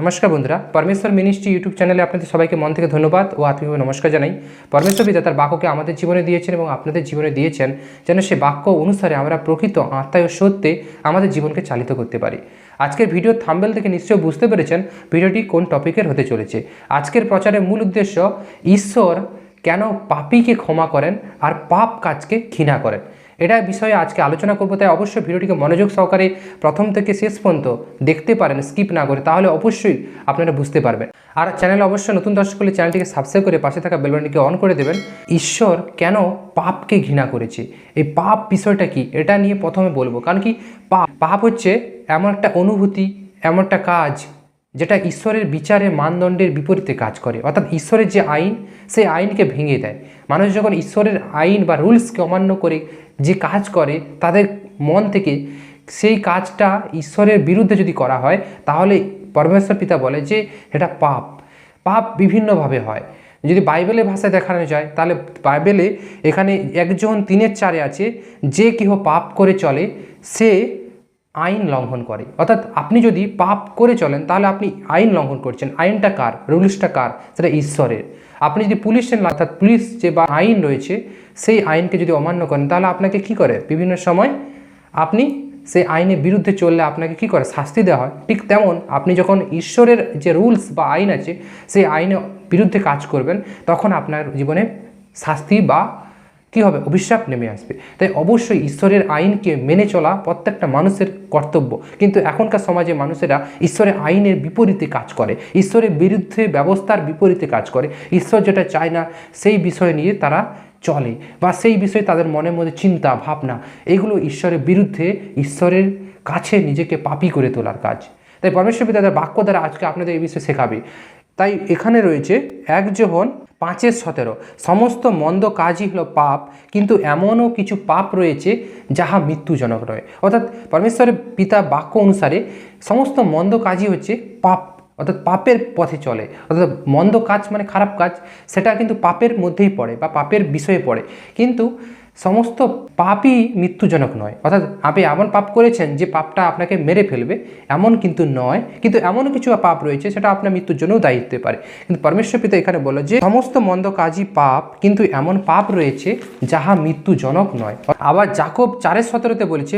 নমস্কার বন্ধুরা, পরমেশ্বর মিনিস্ট্রি ইউটিউব চ্যানেলে আপনাদের সবাইকে মন থেকে ধন্যবাদ ও আত্মীয়ভাবে নমস্কার জানাই। পরমেশ্বর পিতা তার বাক্যকে আমাদের জীবনে দিয়েছেন এবং আপনাদের জীবনে দিয়েছেন যেন সে বাক্য অনুসারে আমরা প্রকৃত আত্মায় ও সত্যে আমাদের জীবনকে চালিত করতে পারি। আজকের ভিডিও থাম্বেল থেকে নিশ্চয়ই বুঝতে পেরেছেন ভিডিওটি কোন টপিকের হতে চলেছে। আজকের প্রচারের মূল উদ্দেশ্য, ঈশ্বর কেন পাপীকে ক্ষমা করেন আর পাপ কাজকে ঘৃণা করেন? এটা বিষয়ে আজকে আলোচনা করব। তাই অবশ্যই ভিডিওটিকে মনোযোগ সহকারে প্রথম থেকে শেষ পর্যন্ত দেখতে পারেন স্কিপ না করে। তাহলে অবশ্যই আপনারা বুঝতে পারবেন। আর চ্যানেল অবশ্যই নতুন দর্শক হলে চ্যানেলটিকে সাবস্ক্রাইব করে পাশে থাকা বেলবানটিকে অন করে দেবেন। ঈশ্বর কেন পাপকে ঘৃণা করেছে? এই পাপ বিষয়টা কি? এটা নিয়ে প্রথমে বলব। কারণ কি, পাপ পাপ হচ্ছে এমন একটা অনুভূতি, এমন একটা কাজ যেটা ঈশ্বরের বিচারের মানদণ্ডের বিপরীতে কাজ করে। অর্থাৎ ঈশ্বরের যে আইন, সেই আইনকে ভেঙে দেয়। মানুষ যখন ঈশ্বরের আইন বা রুলসকে অমান্য করে যে কাজ করে, তাদের মন থেকে সেই কাজটা ঈশ্বরের বিরুদ্ধে যদি করা হয়, তাহলে পরমেশ্বর পিতা বলে যে, এটা পাপ। পাপ বিভিন্নভাবে হয়। যদি বাইবেলের ভাষায় দেখানো যায়, তাহলে বাইবেলে এখানে একজন তিনের চারে আছে, যে কেহ পাপ করে চলে, সে আইন লঙ্ঘন করে। অর্থাৎ আপনি যদি পাপ করে চলেন, তাহলে আপনি আইন লঙ্ঘন করছেন। আইনটা কার? রুলসটা কার? সেটা ঈশ্বরের। আপনি যদি পুলিশের অর্থাৎ পুলিশ যে বা আইন রয়েছে, সেই আইনকে যদি অমান্য করেন, তাহলে আপনাকে কি করে? বিভিন্ন সময় আপনি সেই আইনের বিরুদ্ধে চললে আপনাকে কি করে? শাস্তি দেওয়া হয়। ঠিক তেমন আপনি যখন ঈশ্বরের যে রুলস বা আইন আছে, সেই আইনের বিরুদ্ধে কাজ করবেন, তখন আপনার জীবনে শাস্তি বা কী হবে? অভিশাপ নেমে আসবে। তাই অবশ্যই ঈশ্বরের আইনকে মেনে চলা প্রত্যেকটা মানুষের কর্তব্য। কিন্তু এখনকার সমাজে মানুষেরা ঈশ্বরের আইনের বিপরীতে কাজ করে, ঈশ্বরের বিরুদ্ধে ব্যবস্থার বিপরীতে কাজ করে। ঈশ্বর যেটা চায় না, সেই বিষয় নিয়ে তারা চলে বা সেই বিষয়ে তাদের মনের মধ্যে চিন্তা, ভাবনা, এগুলো ঈশ্বরের বিরুদ্ধে ঈশ্বরের কাছে নিজেকে পাপি করে তোলার কাজ। তাই পরমেশ্বর পিতা বাক্য দ্বারা আজকে আপনাদের এই বিষয়ে শেখাবে। তাই এখানে রয়েছে, এক পাঁচের সতেরো। সমস্ত মন্দ কাজই হলো পাপ, কিন্তু এমনও কিছু পাপ রয়েছে যাহা মৃত্যুজনক নয়। অর্থাৎ পরমেশ্বরের পিতা বাক্য অনুসারে সমস্ত মন্দ কাজই হচ্ছে পাপ, অর্থাৎ পাপের পথে চলে। অর্থাৎ মন্দ কাজ মানে খারাপ কাজ, সেটা কিন্তু পাপের মধ্যেই পড়ে বা পাপের বিষয়ে পড়ে। কিন্তু সমস্ত পাপই মৃত্যুজনক নয়। অর্থাৎ আপনি এমন পাপ করেছেন যে পাপটা আপনাকে মেরে ফেলবে, এমন কিন্তু নয়। কিন্তু এমন কিছু পাপ রয়েছে, সেটা আপনার মৃত্যুর জন্যও দায়ী হতে পারে। কিন্তু পরমেশ্বর পিতা এখানে বলল যে, সমস্ত মন্দ কাজই পাপ, কিন্তু এমন পাপ রয়েছে যাহা মৃত্যুজনক নয়। আবার জাকব চারের সতেরোতে বলেছে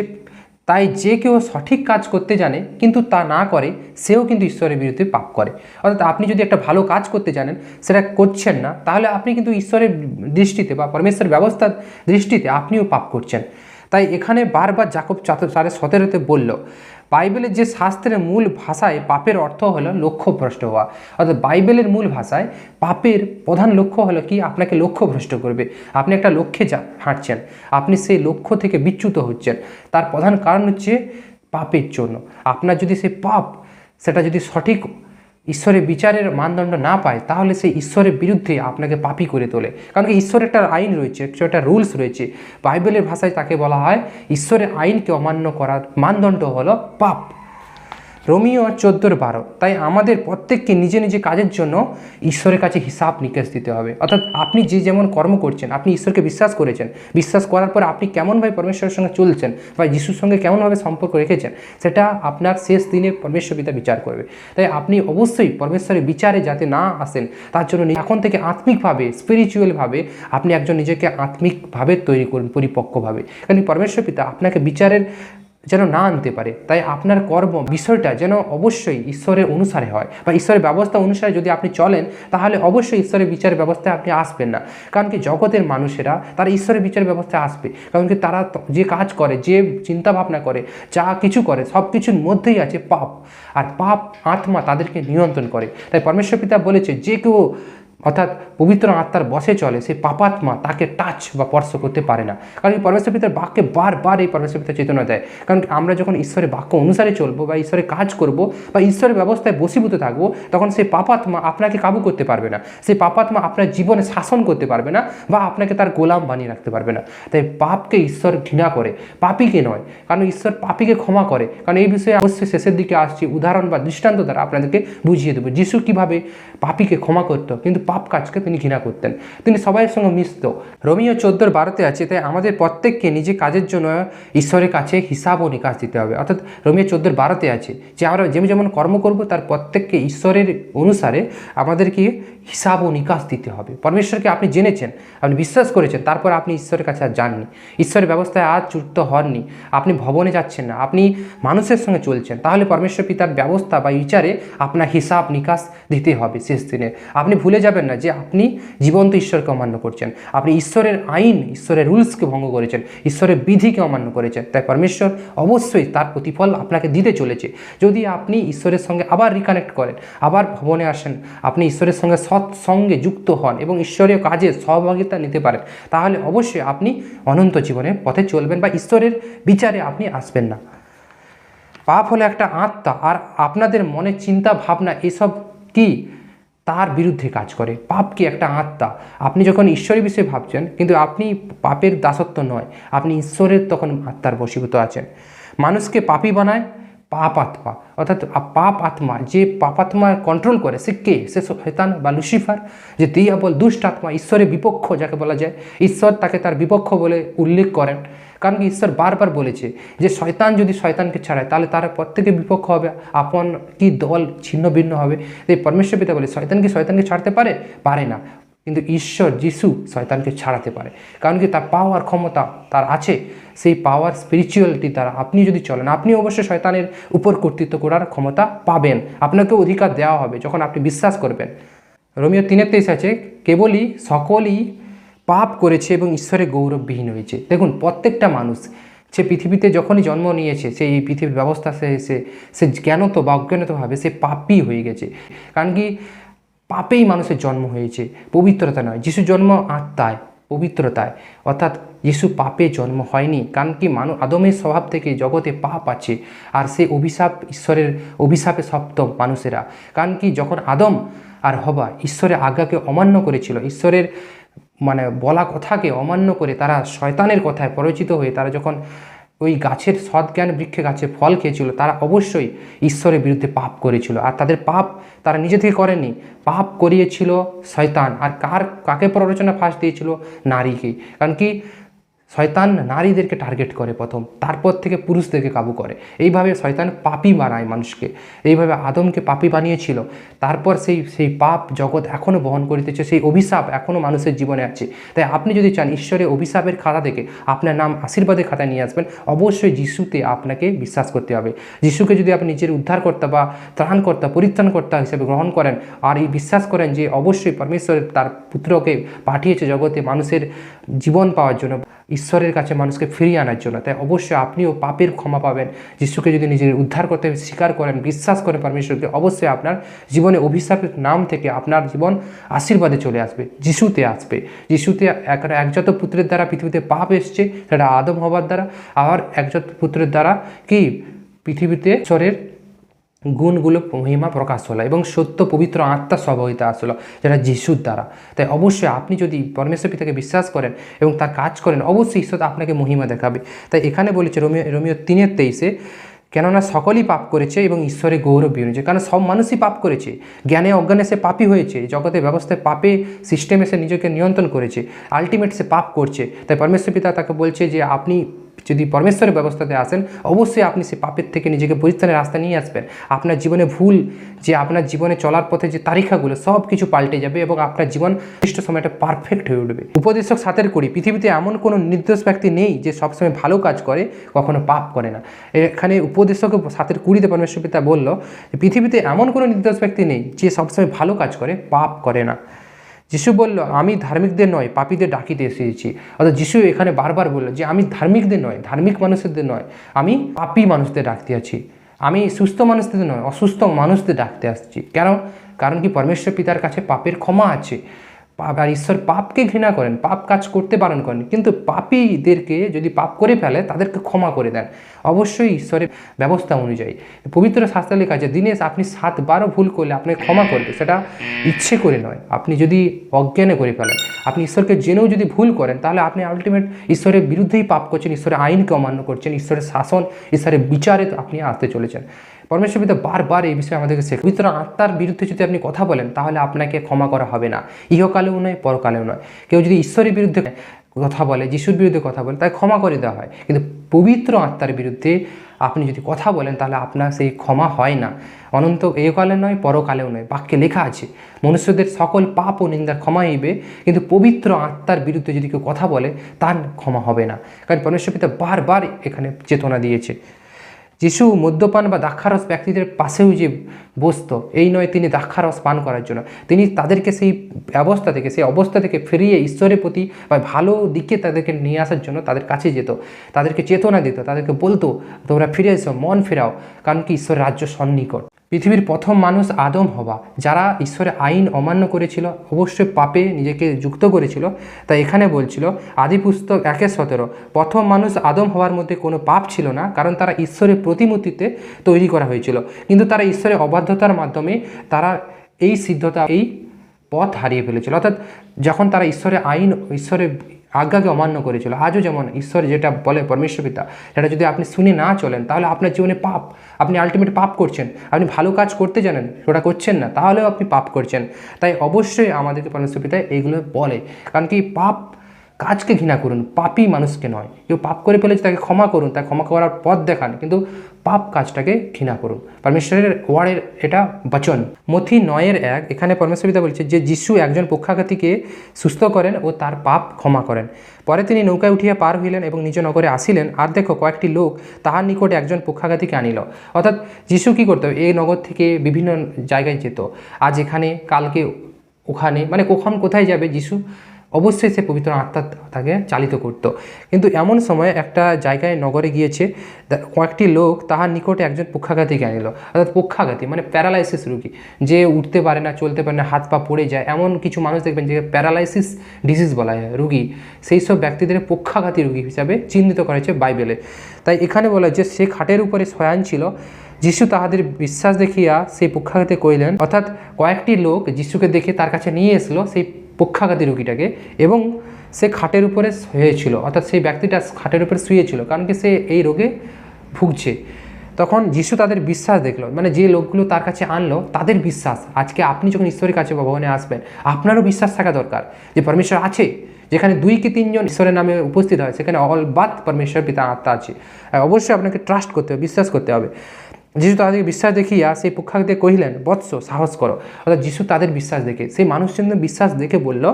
তাই যে কেউ সঠিক কাজ করতে জানে, কিন্তু তা না করে, সেও কিন্তু ঈশ্বরের বিরুদ্ধে পাপ করে। অর্থাৎ আপনি যদি একটা ভালো কাজ করতে জানেন, সেটা করছেন না, তাহলে আপনি কিন্তু ঈশ্বরের দৃষ্টিতে বা পরমেশ্বর ব্যবস্থার দৃষ্টিতে আপনিও পাপ করছেন। তাই এখানে বারবার জাকব চারে সতেরোতে বলল বাইবেলের যে শাস্ত্রের মূল ভাষায় পাপের অর্থ হলো লক্ষ্যভ্রষ্ট হওয়া। অর্থাৎ বাইবেলের মূল ভাষায় পাপের প্রধান লক্ষ্য হলো কি? আপনাকে লক্ষ্যভ্রষ্ট করবে। আপনি একটা লক্ষ্যে যা, হাঁটছেন। আপনি সেই লক্ষ্য থেকে বিচ্যুত হচ্ছেন। তার প্রধান কারণ হচ্ছে পাপের জন্য। আপনার যদি সে পাপ, সেটা যদি সঠিক ঈশ্বরের বিচারের মানদণ্ড না পায়, তাহলে সেই ঈশ্বরের বিরুদ্ধে আপনাকে পাপি করে তোলে। কারণ কি ঈশ্বরের একটা আইন রয়েছে একটা রুলস রয়েছে। বাইবেলের ভাষায় তাকে বলা হয়, ঈশ্বরের আইনকে অমান্য করার মানদণ্ড হলো পাপ। রোমিও আর চোদ্দোর বারো। তাই আমাদের প্রত্যেককে নিজে নিজে কাজের জন্য ঈশ্বরের কাছে হিসাব নিকেশ দিতে হবে। অর্থাৎ আপনি যে যেমন কর্ম করছেন, আপনি ঈশ্বরকে বিশ্বাস করেছেন। বিশ্বাস করার পর আপনি কেমনভাবে পরমেশ্বরের সঙ্গে চলছেন বা যিশুর সঙ্গে কেমনভাবে সম্পর্ক রেখেছেন, সেটা আপনার শেষ দিনে পরমেশ্বর পিতা বিচার করবে। তাই আপনি অবশ্যই পরমেশ্বরের বিচারে যাতে না আসেন, তার জন্য এখন থেকে আত্মিকভাবে স্পিরিচুয়ালভাবে আপনি একজন নিজেকে আত্মিকভাবে তৈরি করুন, পরিপক্কভাবে। কারণ পরমেশ্বর পিতা আপনাকে বিচারের যেন না আনতে পারে। তাই আপনার কর্ম বিষয়টা যেন অবশ্যই ঈশ্বরের অনুসারে হয় বা ঈশ্বরের ব্যবস্থা অনুসারে যদি আপনি চলেন, তাহলে অবশ্যই ঈশ্বরের বিচার ব্যবস্থায় আপনি আসবেন না। কারণ কি জগতের মানুষেরা, তারা ঈশ্বরের বিচার ব্যবস্থায় আসবে। কারণ কি তারা যে কাজ করে, যে চিন্তা ভাবনা করে, যা কিছু করে, সব কিছুর মধ্যেই আছে পাপ। আর পাপ আত্মা তাদেরকে নিয়ন্ত্রণ করে। তাই পরমেশ্বর পিতা বলেছে, যে কেউ পবিত্র আত্মার বসে চলে, সেই পাপাত্মা তাকে টাচ বা স্পর্শ করতে পারে না। কারণ এই পরমেশ্বর পিতার বাক্যে বারবার এই পরমেশ্বর পিতা চেতনা দেয়। কারণ আমরা যখন ঈশ্বরের বাক্য অনুসারে চলবো বা ঈশ্বরের কাজ করব বা ঈশ্বরের ব্যবস্থায় বসীভূত থাকব, তখন সেই পাপাত্মা আপনাকে কাবু করতে পারবে না। সেই পাপাত্মা আপনার জীবনে শাসন করতে পারবে না বা আপনাকে তার গোলাম বানিয়ে রাখতে পারবে না। তাই পাপকে ঈশ্বর ঘৃণা করে, পাপিকে নয়, কারণ ঈশ্বর পাপিকে ক্ষমা করে। কারণ এই বিষয়ে অবশ্যই শেষের দিকে আসছি। উদাহরণ বা দৃষ্টান্ত দ্বারা আপনাদেরকে বুঝিয়ে দেবো। যিশু কীভাবে পাপিকে ক্ষমা করতো, কিন্তু পাপ কাজকে তিনি ঘৃণা করতেন। তিনি সবাইয়ের সঙ্গে মিশত। রোমিও চোদ্দোর বারোতে আছে, তাই আমাদের প্রত্যেককে নিজে কাজের জন্য ঈশ্বরের কাছে হিসাব ও নিকাশ দিতে হবে। অর্থাৎ রোমিও চোদ্দোর বারোতে আছে যে আমরা যেমন যেমন কর্ম করব, তার প্রত্যেককে ঈশ্বরের অনুসারে আমাদেরকে হিসাব ও নিকাশ দিতে হবে। পরমেশ্বরকে আপনি জেনেছেন, আপনি বিশ্বাস করেছেন, তারপর আপনি ঈশ্বরের কাছে আর যাননি। ঈশ্বরের ব্যবস্থায় আজ যুক্ত হননি। আপনি ভবনে যাচ্ছেন না, আপনি মানুষের সঙ্গে চলছেন। তাহলে পরমেশ্বর পিতার ব্যবস্থা বা বিচারে আপনার হিসাব নিকাশ দিতে হবে শেষ দিনে। আপনি ভুলে যাবেন না যে আপনি জীবন্ত ঈশ্বরকে অমান্য করছেন। আপনি ঈশ্বরের আইন, ঈশ্বরের রুলসকে ভঙ্গ করেছেন, ঈশ্বরের বিধিকে অমান্য করেছেন। তাই পরমেশ্বর অবশ্যই তার প্রতিফল আপনাকে দিতে চলেছে। যদি আপনি ঈশ্বরের সঙ্গে আবার রিকানেক্ট করেন, আবার ভবনে আসেন, আপনি ঈশ্বরের সঙ্গে সৎসঙ্গে যুক্ত হন এবং ঈশ্বরীয় কাজে সহভাগিতা নিতে পারেন, তাহলে অবশ্যই আপনি অনন্ত জীবনের পথে চলবেন বা ঈশ্বরের বিচারে আপনি আসবেন না। পাপ হলো একটা আত্মা আর আপনাদের মনে চিন্তা, ভাবনা, এসব কি? তার বিরুদ্ধে কাজ করে। পাপ কি একটা আত্মা? আপনি যখন ঈশ্বরের বিষয়ে ভাবছেন, কিন্তু আপনি পাপের দাসত্ব নয়, আপনি ঈশ্বরের তখন আত্মার বশীভূত আছেন। মানুষকে পাপী বানায় পাপ আত্মা অর্থাৎ পাপ আত্মা যে পাপ পাপাত্মা কন্ট্রোল করে, সে কে? সে শয়তান বা লুসিফার যে দিয়াবল দুষ্ট আত্মা ঈশ্বরের বিপক্ষ যাকে বলা যায়। ঈশ্বর তাকে তার বিপক্ষ বলে উল্লেখ করেন। কারণ কি ঈশ্বর বারবার বলেছে যে শয়তান যদি শয়তানকে ছাড়ায়, তাহলে তার প্রত্যেকে বিপক্ষ হবে, আপন কি দল ছিন্ন ভিন্ন হবে। এই পরমেশ্বর পিতা বলে, শয়তান কি শয়তানকে ছাড়তে পারে? পারে না। কিন্তু ঈশ্বর যিশু শয়তানকে ছাড়াতে পারে। কারণ কি? তার পাওয়ার ক্ষমতা তার আছে। সেই পাওয়ার স্পিরিচুয়ালিটি দ্বারা আপনি যদি চলেন, আপনি অবশ্যই শয়তানের উপর কর্তৃত্ব করার ক্ষমতা পাবেন। আপনাকে অধিকার দেওয়া হবে যখন আপনি বিশ্বাস করবেন। রোমিও তিনের তেইশ আছে, কেবলই সকলই পাপ করেছে এবং ঈশ্বরের গৌরববিহীন হয়েছে। দেখুন, প্রত্যেকটা মানুষ সে পৃথিবীতে যখনই জন্ম নিয়েছে, সে এই পৃথিবীর ব্যবস্থা সে সে জ্ঞানত বা অজ্ঞানতভাবে সে পাপই হয়ে গেছে। কারণ কি? পাপেই মানুষের জন্ম হয়েছে। পবিত্রতা নয়। যিশু জন্ম আত্মায়, পবিত্রতায়। অর্থাৎ যিশু পাপে জন্ম হয়নি। কারণ কি মানুষ আদমের স্বভাব থেকে জগতে পাপ আছে। আর সে অভিশাপ ঈশ্বরের, অভিশাপে সপ্ত মানুষেরা। কারণ কি যখন আদম আর হবা ঈশ্বরের আজ্ঞাকে অমান্য করেছিল, ঈশ্বরের মানে বলা কথাকে অমান্য করে তারা শয়তানের কথায় পরিচিত হয়ে তারা যখন ওই গাছের সৎজ্ঞান বৃক্ষে গাছে ফল খেয়েছিল, তারা অবশ্যই ঈশ্বরের বিরুদ্ধে পাপ করেছিল। আর তাদের পাপ তারা নিজে থেকে করেনি পাপ করিয়েছিল শয়তান। আর কার, কাকে প্ররোচনা ফাঁস দিয়েছিল? নারীকে। কারণ কি? শয়তান নারীদেরকে টার্গেট করে প্রথম, তারপর থেকে পুরুষদেরকে কাবু করে। এইভাবে শয়তান পাপি বানায় মানুষকে। এইভাবে আদমকে পাপি বানিয়েছিল। তারপর সেই সেই পাপ জগৎ এখনও বহন করিতেছে, সেই অভিশাপ এখনও মানুষের জীবনে আছে। তাই আপনি যদি চান ঈশ্বরের অভিশাপের খাতা থেকে আপনার নাম আশীর্বাদের খাতায় নিয়ে আসবেন, অবশ্যই যিশুতে আপনাকে বিশ্বাস করতে হবে। যিশুকে যদি আপনি নিজের উদ্ধারকর্তা বা ত্রাণকর্তা, পরিত্রাণকর্তা হিসেবে গ্রহণ করেন আর এই বিশ্বাস করেন যে অবশ্যই পরমেশ্বর তার পুত্রকে পাঠিয়েছে জগতে মানুষের জীবন পাওয়ার জন্য ঈশ্বরের কাছে মানুষকে ফিরিয়ে আনার জন্য। তাই অবশ্যই আপনিও পাপের ক্ষমা পাবেন। যিশুকে যদি নিজের উদ্ধার করতে স্বীকার করেন, বিশ্বাস করেন পরমেশ্বরকে, অবশ্যই আপনার জীবনে অভিশাপের নাম থেকে আপনার জীবন আশীর্বাদে চলে আসবে, যিশুতে আসবে। যিশুতে এক একজাত পুত্রের দ্বারা পৃথিবীতে পাপ এসছে, সেটা আদম হবার দ্বারা। আর একজাত পুত্রের দ্বারা কি? পৃথিবীতে ঈশ্বরের গুণগুলো মহিমা প্রকাশ হলো এবং সত্য পবিত্র আত্মা সবহিতা আসলো যেটা যিশুর দ্বারা। তাই অবশ্যই আপনি যদি পরমেশ্বর পিতাকে বিশ্বাস করেন এবং তার কাজ করেন, অবশ্যই ঈশ্বর আপনাকে মহিমা দেখাবে। তাই এখানে বলেছে রোমিও রোমিও তিনের তেইশে, কেননা সকলেই পাপ করেছে এবং ঈশ্বরের গৌরব বেরিয়েছে কারণ সব মানুষই পাপ করেছে। জ্ঞানে অজ্ঞানে সে পাপই হয়েছে, জগতের ব্যবস্থায় পাপে সিস্টেমে সে নিজেকে নিয়ন্ত্রণ করেছে আলটিমেট সে পাপ করছে। তাই পরমেশ্বর পিতা তাকে বলছে যে, আপনি যদি পরমেশ্বরের ব্যবস্থাতে আসেন, অবশ্যই আপনি সে পাপের থেকে নিজেকে পরিত্রাণের রাস্তা নিয়ে আসবেন। আপনার জীবনে ভুল, যে আপনার জীবনে চলার পথে যে তারিখাগুলো, সব কিছু পাল্টে যাবে এবং আপনার জীবন নির্দিষ্ট সময়টা পারফেক্ট হয়ে উঠবে। উপদেশক সাতের কুড়ি, পৃথিবীতে এমন কোনো নির্দোষ ব্যক্তি নেই যে সবসময় ভালো কাজ করে, কখনো পাপ করে না। এখানে উপদেশক সাতের কুড়িতে পরমেশ্বর পিতা বলল, পৃথিবীতে এমন কোনো নির্দোষ ব্যক্তি নেই যে সবসময় ভালো কাজ করে, পাপ করে না। যিশু বলল, আমি ধার্মিকদের নয়, পাপীদের ডাকিতে এসেছি। অর্থাৎ যিশু এখানে বারবার বলল যে, আমি ধার্মিকদের নয়, ধার্মিক মানুষদের নয়, আমি পাপি মানুষদের ডাকতে আছি আমি সুস্থ মানুষদের নয়, অসুস্থ মানুষদের ডাকতে আসছি। কেন? কারণ কি, পরমেশ্বর পিতার কাছে পাপের ক্ষমা আছে। পাপ, আর ঈশ্বর পাপকে ঘৃণা করেন, পাপ কাজ করতে বারণ করেন, কিন্তু পাপীদেরকে যদি পাপ করে ফেলে, তাদেরকে ক্ষমা করে দেন। অবশ্যই ঈশ্বরের ব্যবস্থা অনুযায়ী। পবিত্র শাস্ত্রে লেখা আছে দিনেশ আপনি সাতবারও ভুল করলে আপনাকে ক্ষমা করবে সেটা ইচ্ছে করে নয়। আপনি যদি অজ্ঞানে করে ফেলেন, আপনি ঈশ্বরকে জেনেও যদি ভুল করেন, তাহলে আপনি আলটিমেট ঈশ্বরের বিরুদ্ধেই পাপ করছেন, ঈশ্বরের আইনকে অমান্য করছেন, ঈশ্বরের শাসন, ঈশ্বরের বিচারে আপনি আসতে চলেছেন। পরমেশ্বর পিতা বারবার এই বিষয়ে আমাদেরকে শেখ পবিত্র আত্মার বিরুদ্ধে যদি আপনি কথা বলেন, তাহলে আপনাকে ক্ষমা করা হবে না। ইহকালেও নয়, পরকালেও নয়। কেউ যদি ঈশ্বরের বিরুদ্ধে কথা বলে, যিশুর বিরুদ্ধে কথা বলে তাই ক্ষমা করে দেওয়া হয়। কিন্তু পবিত্র আত্মার বিরুদ্ধে আপনি যদি কথা বলেন, তাহলে আপনার সেই ক্ষমা হয় না। অনন্ত একালে নয়, পরকালেও নয়। বাক্যে লেখা আছে, মনুষ্যদের সকল পাপ ও নিন্দার ক্ষমা হইবে, কিন্তু পবিত্র আত্মার বিরুদ্ধে যদি কেউ কথা বলে, তার ক্ষমা হবে না। কারণ পরমেশ্বর পিতা বারবার এখানে চেতনা দিয়েছে। যিশু মদ্যপান বা দাক্ষারস ব্যক্তিদের পাশেও যে বসত, এই নয় তিনি দাক্ষারস পান করার জন্য। তিনি তাদেরকে সেই অবস্থা থেকে, সেই অবস্থা থেকে ফিরিয়ে ঈশ্বরের প্রতি বা ভালো দিকে তাদেরকে নিয়ে আসার জন্য তাদের কাছে যেত। তাদেরকে চেতনা দিত, তাদেরকে বলতো, তোমরা ফিরে এসো, মন ফেরাও, কারণ কি, ঈশ্বর রাজ্য সন্নিকট। পৃথিবীর প্রথম মানুষ আদম হওয়া, যারা ঈশ্বরের আইন অমান্য করেছিল, অবশ্যই পাপে নিজেকে যুক্ত করেছিল। তাই এখানে বলছিল আদিপুস্তক একে সতেরো, প্রথম মানুষ আদম হওয়ার মধ্যে কোনো পাপ ছিল না, কারণ তারা ঈশ্বরের প্রতিমূর্তিতে তৈরি করা হয়েছিল। কিন্তু তারা ঈশ্বরের অবাধ্যতার মাধ্যমে তারা এই সিদ্ধতা, এই পথ হারিয়ে ফেলেছিল। অর্থাৎ যখন তারা ঈশ্বরের আইন, ঈশ্বরের আজ্ঞাকে অমান্য করেছিল। আজও যেমন ঈশ্বর যেটা বলে, পরমেশ্বর পিতা, সেটা যদি আপনি শুনে না চলেন, তাহলে আপনার জীবনে পাপ, আপনি আলটিমেট পাপ করছেন, আপনি ভালো কাজ করতে জানেন, ওটা করছেন না, তাহলেও আপনি পাপ করছেন। তাই অবশ্যই আমাদেরকে পরমেশ্বর পিতা এইগুলো বলে। কারণ কি পাপ কাজকে ঘৃণা করুন পাপই মানুষকে নয়। কেউ পাপ করে ফেলেছে তাকে ক্ষমা করুন, তাকে ক্ষমা করার পথ দেখান, কিন্তু পাপ কাজটাকে ঘৃণা করুন। পরমেশ্বরের ওয়ার্ডের এটা বচন। মথি নয়ের এক, এখানে পরমেশ্বর পিতা বলছে যে যিশু একজন পক্ষাঘাতীকে সুস্থ করেন ও তার পাপ ক্ষমা করেন। পরে তিনি নৌকায় উঠিয়া পার হইলেন এবং নিজ নগরে আসিলেন। আর দেখো, কয়েকটি লোক তাহার নিকটে একজন পক্ষাঘাতীকে আনিল। অর্থাৎ যিশু কী করতো? এই নগর থেকে বিভিন্ন জায়গায় যেত। আজ এখানে, কালকে ওখানে মানে কখন কোথায় যাবে যিশু? অবশ্যই সে পবিত্র আত্মা তাকে চালিত করত। কিন্তু এমন সময় একটা জায়গায় নগরে গিয়েছে কয়েকটি লোক তাহার নিকটে একজন পক্ষাঘাতীকে আনিল। অর্থাৎ পক্ষাঘাতী মানে প্যারালাইসিস রুগী। যে উঠতে পারে না, চলতে পারে না, হাত পা পড়ে যায়, এমন কিছু মানুষ দেখবেন যে প্যারালাইসিস ডিজিজ বলা হয় রুগী। সেই সব ব্যক্তিদের পক্ষাঘাতী রুগী হিসাবে চিহ্নিত করা হয়েছে বাইবেলে। তাই এখানে বলা যে সে খাটের উপরে শয়ান ছিল, যিশু তাহাদের বিশ্বাস দেখিয়া সেই পক্ষাঘাতে কইলেন অর্থাৎ কয়েকটি লোক যিশুকে দেখে তার কাছে নিয়ে এসলো, সেই পক্ষাঘাতী রোগীটাকে এবং সে খাটের উপরে শুয়েছিল, অর্থাৎ সেই ব্যক্তিটা খাটের উপরে শুয়েছিল, কারণ কি সে এই রোগে ভুগছে। তখন যিশু তাদের বিশ্বাস দেখল মানে যে লোকগুলো তার কাছে আনলো তাদের বিশ্বাস, আজকে আপনি যখন ঈশ্বরের কাছে বা ভগবানে আসবেন, আপনারও বিশ্বাস থাকা দরকার যে পরমেশ্বর আছে, যেখানে দুই কি তিনজন ঈশ্বরের নামে উপস্থিত হয়, সেখানে অল বাদ পরমেশ্বর পিতা আত্মা আছে। অবশ্যই আপনাকে ট্রাস্ট করতে হবে, বিশ্বাস করতে হবে। যিশু তাদেরকে বিশ্বাস দেখিয়া সেই পক্ষাকে কহিলেন, বৎস, সাহস করো। অর্থাৎ যিশু তাদের বিশ্বাস দেখে, সেই মানুষজন বিশ্বাস দেখে বলল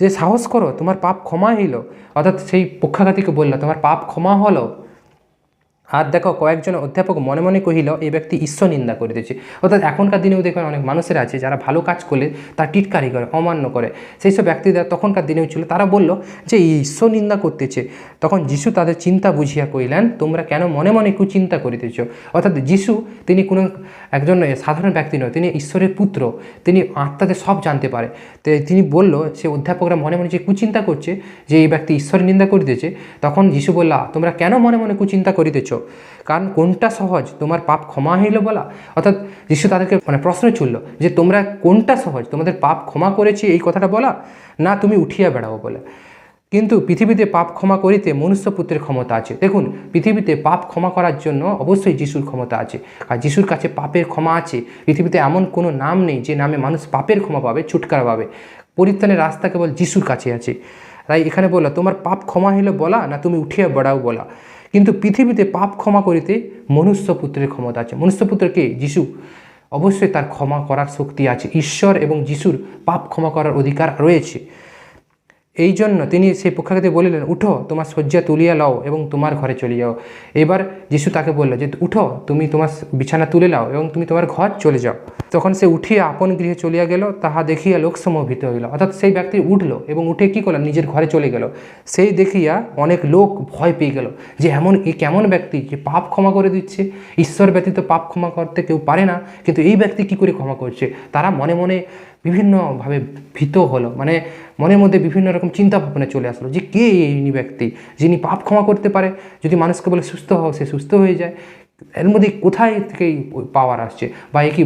যে, সাহস করো, তোমার পাপ ক্ষমা হইল। অর্থাৎ সেই পক্ষাঘাতীকে বলল, তোমার পাপ ক্ষমা হলো। আর দেখো, কয়েকজন অধ্যাপক মনে মনে কহিল এই ব্যক্তি ঈশ্বর নিন্দা করিতেছে। অর্থাৎ এখনকার দিনেও দেখবেন অনেক মানুষের আছে, যারা ভালো কাজ করলে তার টিটকারি করে, অমান্য করে। সেই সব ব্যক্তিরা তখনকার দিনেও ছিল, তারা বলল যে, এই ঈশ্বর নিন্দা করতেছে। তখন যিশু তাদের চিন্তা বুঝিয়া কইলেন তোমরা কেন মনে মনে কুচিন্তা করিতেছ? অর্থাৎ যিশু, তিনি কোনো একজন সাধারণ ব্যক্তি নয়, তিনি ঈশ্বরের পুত্র, তিনি আত্মাদের সব জানতে পারে। তিনি বলল, সে অধ্যাপকরা মনে মনে যে কুচিন্তা করছে, যে এই ব্যক্তি ঈশ্বরের নিন্দা করিতেছে, তখন যিশু বললা, তোমরা কেন মনে মনে কুচিন্তা করিতেছ? কারণ কোনটা সহজ? তোমার পাপ ক্ষমা হইল বলা? অর্থাৎ যিশু তাদেরকে মানে প্রশ্ন ছুড়ল যে, তোমরা কোনটা সহজ? তোমাদের পাপ ক্ষমা করেছি এই কথাটা বলা? না, তুমি উঠিয়া বেড়াও বলে। কিন্তু পৃথিবীতে পাপ ক্ষমা করিতে মনুষ্যপুত্রের ক্ষমতা আছে। দেখুন, পৃথিবীতে পাপ ক্ষমা করার জন্য অবশ্যই যিশুর ক্ষমতা আছে। আর যিশুর কাছে পাপের ক্ষমা আছে। পৃথিবীতে এমন কোনো নাম নেই যে নামে মানুষ পাপের ক্ষমা পাবে, ছুটকারা পাবে। পরিত্রাণের রাস্তা কেবল যিশুর কাছে আছে। তাই এখানে বলল, তোমার পাপ ক্ষমা হইলে বলা, না, তুমি উঠিয়া বেড়াও বলা? কিন্তু পৃথিবীতে পাপ ক্ষমা করিতে মনুষ্যপুত্রের ক্ষমতা আছে। মনুষ্যপুত্র কে? যিশু। অবশ্যই তার ক্ষমা করার শক্তি আছে। ঈশ্বর এবং যিশুর পাপ ক্ষমা করার অধিকার রয়েছে। এই জন্য তিনি সেই পক্ষাঘাতে বলিলেন, উঠো, তোমার শয্যা তুলিয়া লও এবং তোমার ঘরে চলে যাও। এবার যিশু তাকে বলল যে, উঠো, তুমি তোমার বিছানা তুলে লাও এবং তুমি তোমার ঘর চলে যাও। তখন সে উঠিয়া আপন গৃহে চলিয়া গেল, তাহা দেখিয়া লোকসমূহ ভীত হইল। অর্থাৎ সেই ব্যক্তি উঠল এবং উঠে কী করল নিজের ঘরে চলে গেল। সেই দেখিয়া অনেক লোক ভয় পেয়ে গেল যে, এমন, এ কেমন ব্যক্তি? যে পাপ ক্ষমা করে দিচ্ছে। ঈশ্বর ব্যতীত পাপ ক্ষমা করতে কেউ পারে না। কিন্তু এই ব্যক্তি কি করে ক্ষমা করছে? তারা মনে মনে বিভিন্নভাবে ভীত হলো। মানে মনের মধ্যে বিভিন্ন রকম চিন্তা ভাবনা চলে আসলো যে কে এই ব্যক্তি যিনি পাপ ক্ষমা করতে পারে? যদি মানুষকে বলে সুস্থ হও, সে সুস্থ হয়ে যায়। এর মধ্যে কোথায় থেকে পাওয়ার আসছে? বা এ কি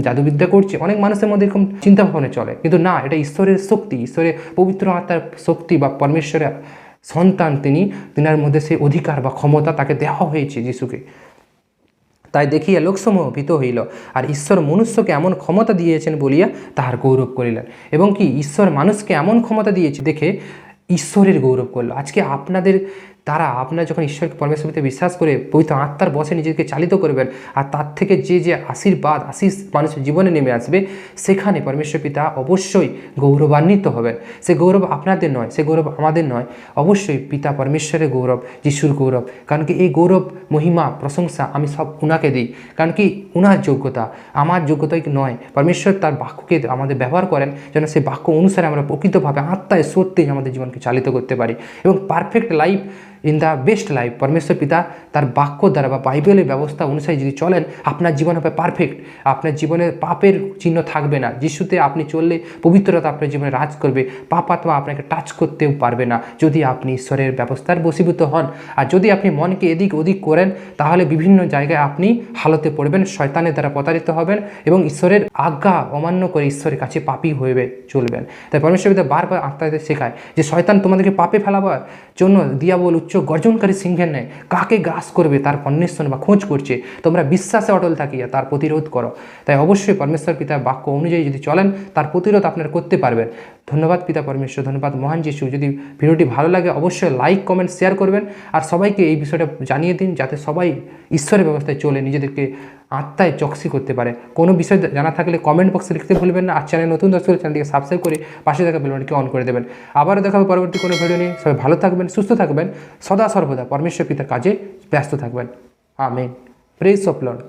জাদুবিদ্যা করছে? অনেক মানুষের মধ্যে এরকম চিন্তা ভাবনা চলে। কিন্তু না, এটা ঈশ্বরের শক্তি। ঈশ্বরের পবিত্র আত্মার শক্তি বা পরমেশ্বরের সন্তান তিনি, তিনার মধ্যে সেই অধিকার বা ক্ষমতা তাকে দেওয়া হয়েছে যিশুকে। তাই দেখিয়া লোকসমূহ ভীত হইল। আর ঈশ্বর মনুষ্যকে এমন ক্ষমতা দিয়েছেন বলিয়া তাহার গৌরব করিলেন। এবং কি, ঈশ্বর মানুষকে এমন ক্ষমতা দিয়েছে, দেখে ঈশ্বরের গৌরব করল। আজকে আপনাদের তারা আপনার যখন ঈশ্বরকে পরমেশ্বরতে বিশ্বাস করে পবিত্র আত্মার বসে নিজেকে চালিত করবেন আর তার থেকে যে যে আশীর্বাদ আশিস মানুষের জীবনে নেমে আসবে, সেখানে পরমেশ্বর পিতা অবশ্যই গৌরবান্বিত হবেন। সে গৌরব আপনাদের নয়, সে গৌরব আমাদের নয়। অবশ্যই পিতা পরমেশ্বরের গৌরব, যিশুর গৌরব। কারণ কি এই গৌরব, মহিমা, প্রশংসা আমি সব উনাকে দিই। কারণ কি উনার যোগ্যতা, আমার যোগ্যতাই নয়। পরমেশ্বর তার বাক্যকে আমাদের ব্যবহার করেন যেন সেই বাক্য অনুসারে আমরা প্রকৃতভাবে আত্মায় সত্যিই আমাদের জীবনকে চালিত করতে পারি। এবং perfect life in the best life পরমেশ্বর পিতা তার বাক্য দ্বারা বা বাইবেলের ব্যবস্থা অনুসারে যদি চলেন, আপনার জীবন হবে পারফেক্ট আপনার জীবনে পাপের চিহ্ন থাকবে না। যিশুতে আপনি চললে পবিত্রতা আপনার জীবনে রাজ করবে। পাপ আত্মা আপনাকে টাচ করতেও পারবে না। যদি আপনি ঈশ্বরের ব্যবস্থার বশীভূত হন, আর যদি আপনি মনকে এদিক ওদিক করেন, তাহলে বিভিন্ন জায়গায় আপনি হালতে পড়বেন, শয়তানের দ্বারা প্রতারিত হবেন এবং ঈশ্বরের আজ্ঞা অমান্য করে ঈশ্বরের কাছে পাপী হয়ে চলবেন। তাই পরমেশ্বর পিতা বারবার আত্মাদের শেখায় যে, শয়তান তোমাদেরকে পাপে ফেলাবার জন্য দিয়াবল উচ্চ গর্জনকারী সিংহের ন্যায় কাকে গ্রাস করবে তার অন্বেষণ বা খোঁজ করছে তোমরা বিশ্বাসে অটল থাকিয়া তার প্রতিরোধ করো তাই অবশ্যই পরমেশ্বর পিতার বাক্য অনুযায়ী যদি চলেন তার প্রতিরোধ আপনারা করতে পারবেন ধন্যবাদ পিতা পরমেশ্বর ধন্যবাদ মহান যিশু যদি ভিডিওটি ভালো লাগে অবশ্যই লাইক কমেন্ট শেয়ার করবেন আর সবাইকে এই বিষয়টা জানিয়ে দিন যাতে সবাই ঈশ্বরের ব্যবস্থায় চলে, নিজেদেরকে আত্মায় চকসি করতে পারে। কোনো বিষয় জানা থাকলে কমেন্ট বক্সে লিখতে ভুলবেন না আর চ্যানেল নতুন দর্শক চ্যানেলটিকে সাবস্ক্রাইব করে পাশে থাকা বেলনটিকে অন করে দেবেন। আবারও দেখা হবে পরবর্তী কোনো ভিডিও নিয়ে। সবাই ভালো থাকবেন, সুস্থ থাকবেন। সদা সর্বদা পরমেশ্বর পিতার কাজে ব্যস্ত থাকবেন। আমেন। Press of Lord